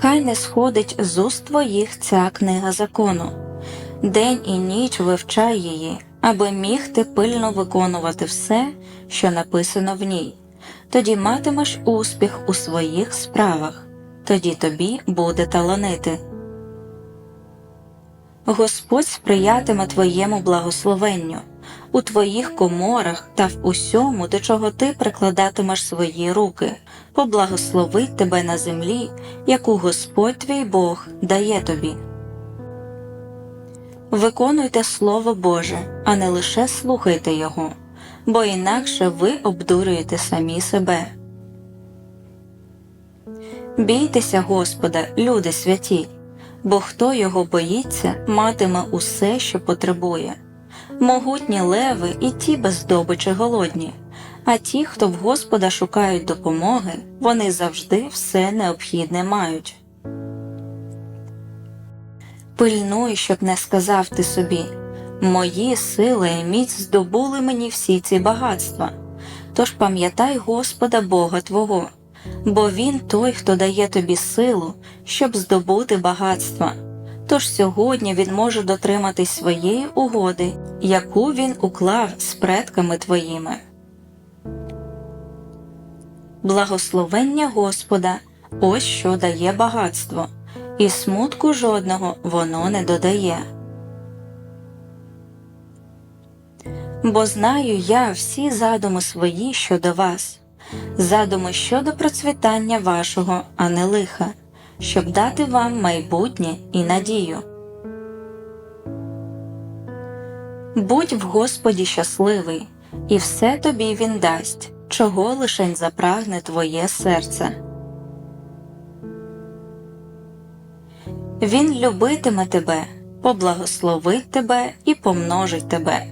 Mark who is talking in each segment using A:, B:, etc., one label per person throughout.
A: хай не сходить з уст твоїх ця книга закону. День і ніч вивчай її, аби міг ти пильно виконувати все, що написано в ній. Тоді матимеш успіх у своїх справах, тоді тобі буде таланити. Господь сприятиме твоєму благословенню у твоїх коморах та в усьому, до чого ти прикладатимеш свої руки, поблагословить тебе на землі, яку Господь твій Бог дає тобі. Виконуйте Слово Боже, а не лише слухайте Його, бо інакше ви обдурюєте самі себе. Бійтеся Господа, люди святі, бо хто його боїться, матиме усе, що потребує. Могутні леви і ті без здобичі голодні, а ті, хто в Господа шукають допомоги, вони завжди все необхідне мають. Пильнуй, щоб не сказав ти собі Мої сили і міць здобули мені всі ці багатства. Тож пам'ятай Господа Бога Твого, бо Він той, хто дає тобі силу, щоб здобути багатства. Тож сьогодні він може дотриматись своєї угоди, яку він уклав з предками твоїми. Благословення Господа ось що дає багатство, і смутку жодного воно не додає. Бо знаю я всі задуми свої щодо вас, задуми щодо процвітання вашого, а не лиха, щоб дати вам майбутнє і надію. Будь в Господі щасливий, і все тобі він дасть, чого лишень запрагне твоє серце. Він любитиме тебе, поблагословить тебе і помножить тебе,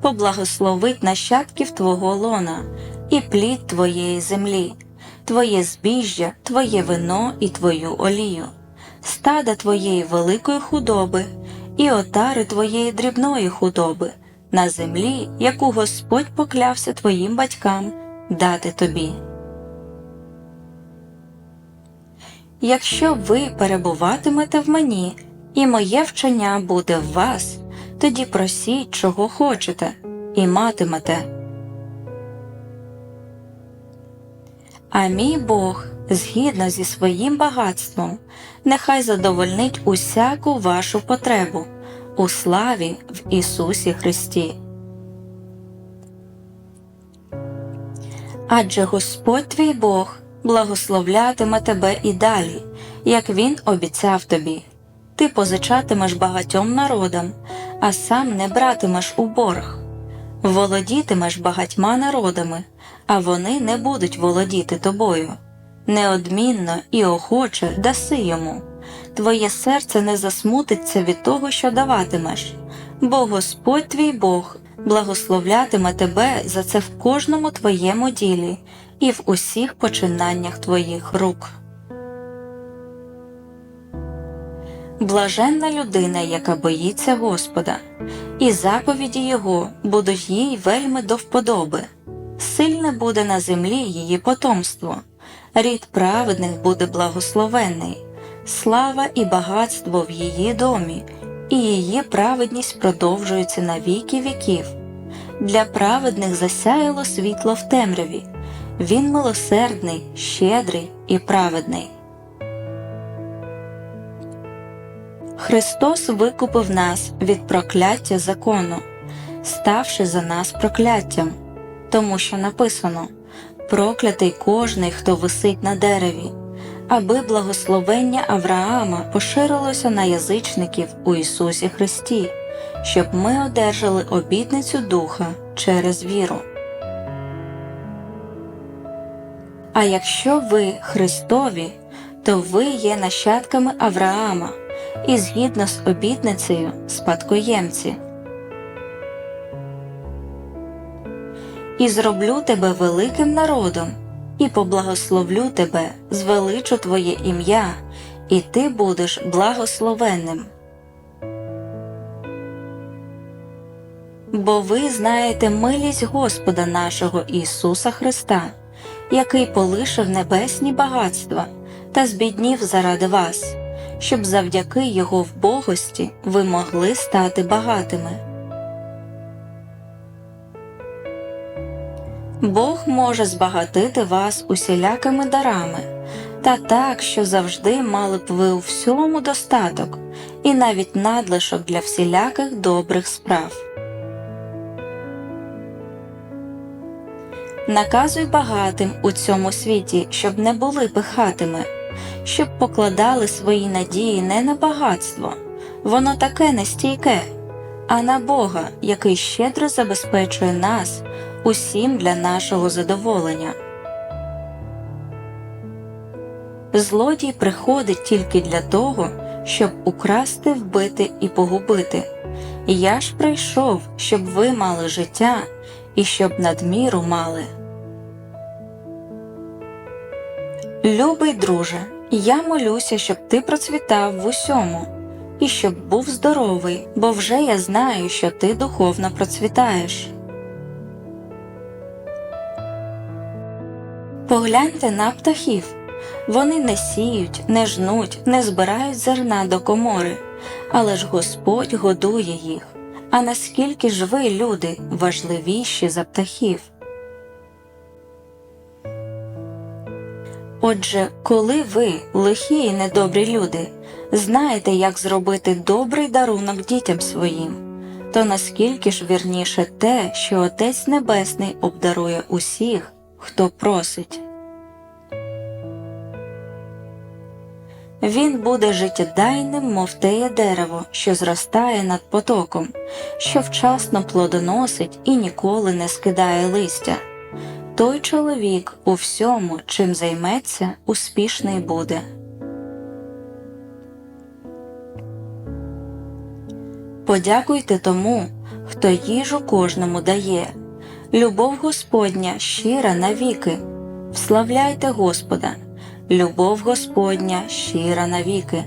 A: поблагословить нащадків твого лона і плід твоєї землі, твоє збіжжя, твоє вино і твою олію, стада твоєї великої худоби і отари твоєї дрібної худоби на землі, яку Господь поклявся твоїм батькам дати тобі. Якщо ви перебуватимете в мені, і моє вчення буде в вас, тоді просіть, чого хочете, і матимете. А мій Бог, згідно зі своїм багатством, нехай задовольнить усяку вашу потребу у славі в Ісусі Христі. Адже Господь твій Бог благословлятиме тебе і далі, як Він обіцяв тобі. Ти позичатимеш багатьом народам, а сам не братимеш у борг, володітимеш багатьма народами, а вони не будуть володіти тобою. Неодмінно і охоче даси йому. Твоє серце не засмутиться від того, що даватимеш, бо Господь твій Бог благословлятиме тебе за це в кожному твоєму ділі і в усіх починаннях твоїх рук. Блаженна людина, яка боїться Господа, і заповіді Його будуть їй вельми до вподоби. Сильне буде на землі її потомство, рід праведних буде благословений, слава і багатство в її домі, і її праведність продовжується на віки віків. Для праведних засяяло світло в темряві, він милосердний, щедрий і праведний. Христос викупив нас від прокляття закону, ставши за нас прокляттям, тому що написано проклятий кожний, хто висить на дереві, аби благословення Авраама поширилося на язичників у Ісусі Христі, щоб ми одержали обітницю Духа через віру. А якщо ви Христові, то ви є нащадками Авраама і згідно з обітницею спадкоємці. І зроблю тебе великим народом, і поблагословлю тебе, звеличу твоє ім'я, і ти будеш благословенним. Бо ви знаєте милість Господа нашого Ісуса Христа, який полишив небесні багатства та збіднів заради вас, щоб завдяки Його вбогості ви могли стати багатими. Бог може збагатити вас усілякими дарами, та так, що завжди мали б ви у всьому достаток і навіть надлишок для всіляких добрих справ. Наказуй багатим у цьому світі, щоб не були пихатими, щоб покладали свої надії не на багатство, воно таке нестійке, а на Бога, який щедро забезпечує нас усім для нашого задоволення. Злодій приходить тільки для того, щоб украсти, вбити і погубити. Я ж прийшов, щоб ви мали життя і щоб надміру мали. Любий друже, я молюся, щоб ти процвітав в усьому і щоб був здоровий, бо вже я знаю, що ти духовно процвітаєш. Погляньте на птахів. Вони не сіють, не жнуть, не збирають зерна до комори, але ж Господь годує їх. А наскільки ж ви, люди, важливіші за птахів? Отже, коли ви, лихі і недобрі люди, знаєте, як зробити добрий дарунок дітям своїм, то наскільки ж вірніше те, що Отець Небесний обдарує усіх, хто просить. Він буде життєдайним, мов теє дерево, що зростає над потоком, що вчасно плодоносить і ніколи не скидає листя. Той чоловік у всьому, чим займеться, успішний буде. Подякуйте тому, хто їжу кожному дає. Любов Господня щира навіки. Вславляйте Господа, любов Господня щира навіки.